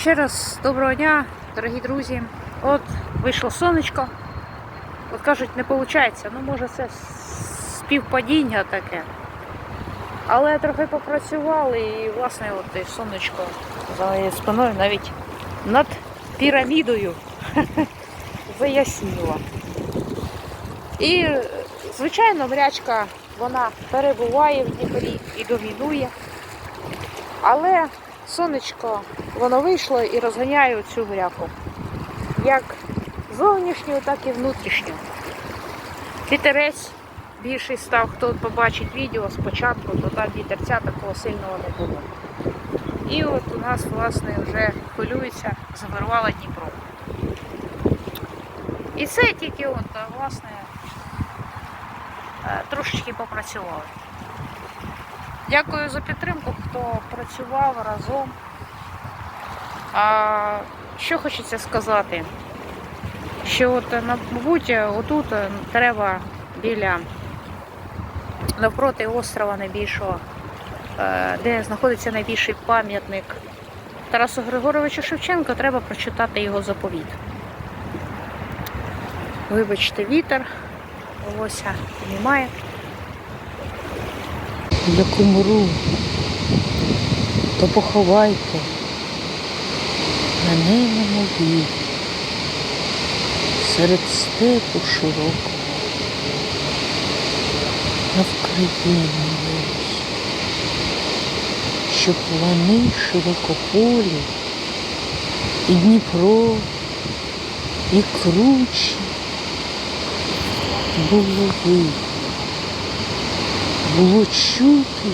Ще раз доброго дня, дорогі друзі. От вийшло сонечко. От кажуть, не виходить. Ну, може, це співпадіння таке. Але трохи попрацювали і, власне, от і сонечко за моєю спиною навіть над пірамідою заясніло. І, звичайно, мрячка вона перебуває в Дніпрі і домінує. Але сонечко воно вийшло і розганяє цю гряку. Як зовнішню, так і внутрішню. Вітерець більший став, хто побачить відео спочатку, то там вітерця такого сильного не було. І от у нас, власне, вже хвилюється, завирувала Дніпро. І це тільки от, власне, е, трошечки попрацювали. Дякую за підтримку, хто працював разом. А що хочеться сказати? Що от, е, мабуть, отут е, треба біля навпроти острова найбільшого, е, де знаходиться найбільший пам'ятник Тарасу Григоровичу Шевченко, треба прочитати його заповіт. Вибачте, вітер, волосся піднімає. Як умру, то поховайте на могилі серед степу широкого, на Вкраїні весь, щоб плани широкополі, і Дніпро, і кручі було видно було чути,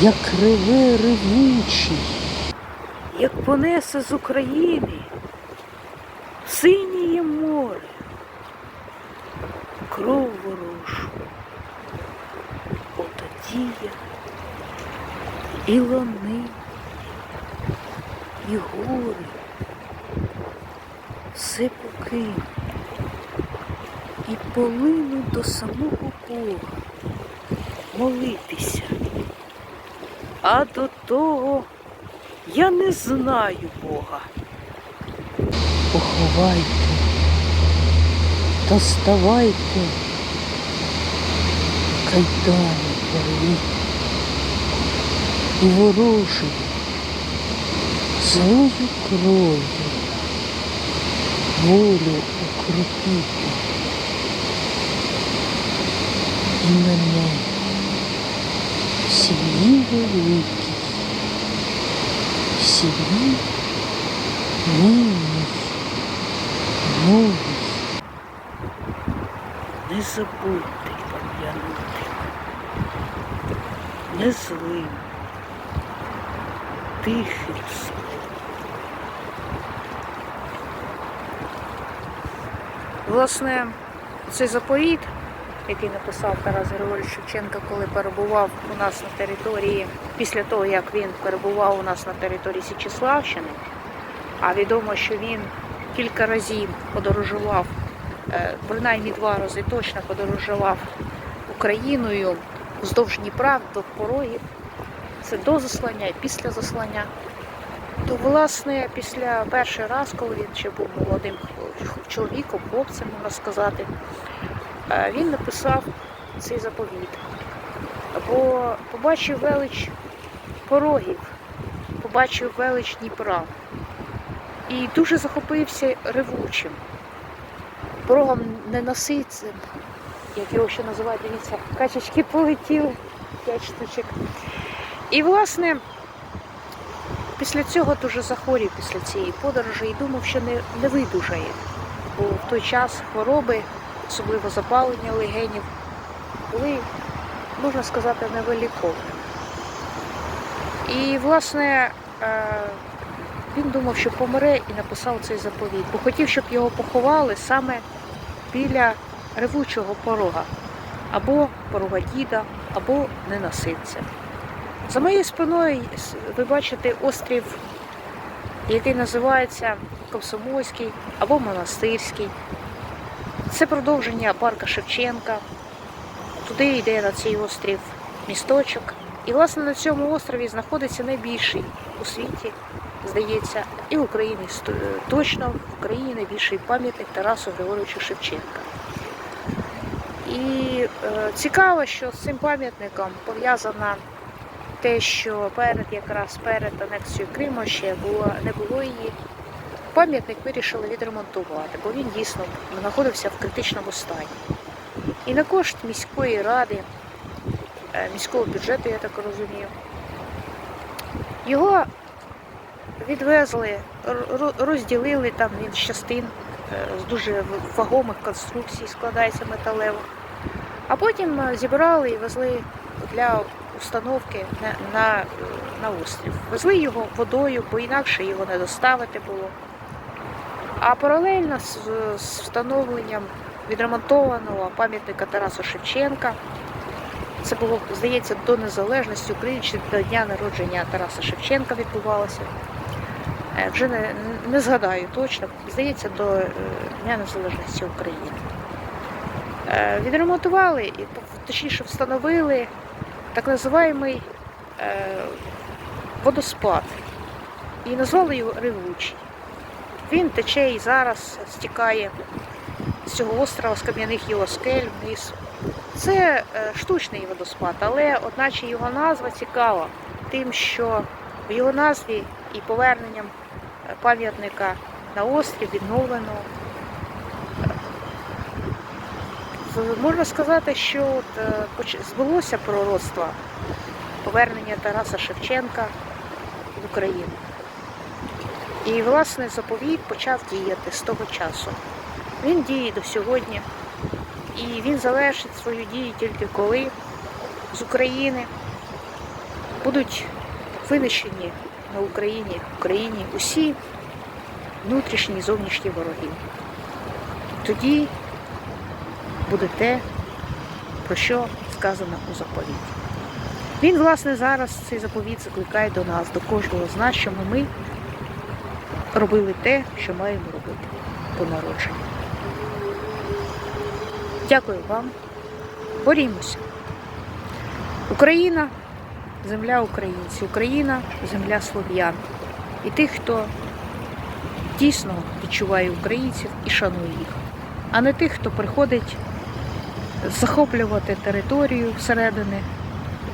як реве ревучий, як понесе з України синіє море, кров ворожу, отодія, і лани, і гори, все покину, і полину до самого Бога молитися. А до того я не знаю Бога. поховайте, та ставайте, кайдани порвіть, і ворожою, злою кров'ю волю укропіти і мене в сім'ї великій, в сім'ї. Не забудьте пам'янути. Не злим, словом. Власне, цей заповіт, який написав Тарас Григорович Шевченко, коли перебував у нас на території, після того, як він перебував у нас на території Січеславщини, а відомо, що він кілька разів подорожував, е, принаймні два рази точно подорожував Україною вздовж Дніпра до порогів. Це до заслання і після заслання. То, власне, після перший раз, коли він ще був молодим чоловіком, хлопцем, можна сказати, він написав цей заповіт. Бо побачив велич порогів, побачив велич Дніпра і дуже захопився ревучим, порогом ненаситцем, як його ще називають, дивіться, качечки полетіли, п'ять штучок. І, власне, після цього дуже захворів після цієї подорожі і думав, що не, не видужає. Бо в той час хвороби, особливо запалення легенів, були, можна сказати, невиліковними. І, власне, е, він думав, що помре і написав цей заповіт, бо хотів, щоб його поховали саме біля ревучого порога, або порога діда, або ненаситця. За моєю спиною ви бачите острів, який називається Комсомольський або Монастирський. Це продовження парка Шевченка. Туди йде на цей острів місточок, І, власне, на цьому острові знаходиться найбільший у світі, здається, і в Україні е, точно в Україні найбільший пам'ятник Тарасу Григоровичу Шевченка. І е, цікаво, що з цим пам'ятником пов'язано те, що перед якраз перед анексією Криму ще було, не було її. Пам'ятник вирішили відремонтувати, бо він дійсно знаходився в критичному стані. І на кошт міської ради, е, міського бюджету, я так розумію, його відвезли, розділили там він з частин е, з дуже вагомих конструкцій, складається металевих. А потім е, зібрали і везли для установки на, на, на острів. Везли його водою, бо інакше його не доставити було. А паралельно з, з встановленням відремонтованого пам'ятника Тарасу Шевченка, це було, здається, до незалежності України чи до дня народження Тараса Шевченка відбувалося. Е, Вже не, не згадаю точно, здається, до е, Дня Незалежності України. Е, Відремонтували, і, точніше встановили так називаємий е, водоспад і назвали його Ревучий. Він тече і зараз стікає з цього острова, з кам'яних його скель вниз. Це е, штучний водоспад, але одначе його назва цікава тим, що в його назві і поверненням е, пам'ятника на острів відновлено. Е, Можна сказати, що от, збулося пророцтво повернення Тараса Шевченка в Україну. І, власне, заповіт почав діяти з того часу. Він діє до сьогодні, і він завершить свою дію тільки коли з України будуть винищені на Україні, в Україні усі внутрішні і зовнішні вороги. Тоді буде те, про що сказано у заповіті. Він, власне, зараз цей заповіт закликає до нас, до кожного з нас, щоб ми робили те, що маємо робити по народженню. Дякую вам. Борімося. Україна земля українців, Україна земля слов'ян. І тих, хто дійсно відчуває українців і шанує їх, а не тих, хто приходить захоплювати територію всередини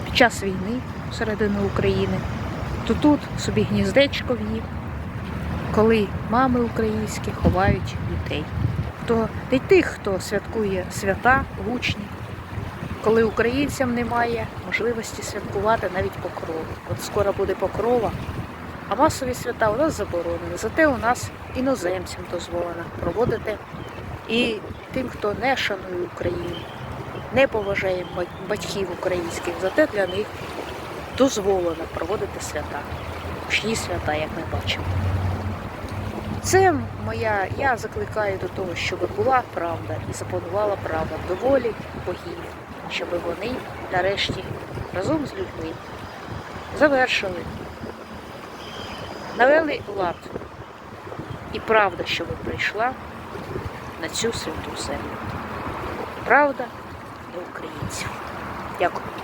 під час війни всередину України, то тут собі гніздечко в'їв, коли мами українські ховають дітей. То не тих, хто святкує свята гучні, коли українцям немає можливості святкувати навіть покрову. От скоро буде покрова, а масові свята у нас заборонені. Зате у нас іноземцям дозволено проводити і тим, хто не шанує Україну, не поважає батьків українських, зате для них дозволено проводити свята. Гучні свята, як ми бачимо. Це моя, я закликаю до того, щоб була правда і запанувала правда до волі богів, щоб вони нарешті разом з людьми завершили, навели лад. І правда, щоб прийшла на цю святу землю. Правда для українців. Дякую.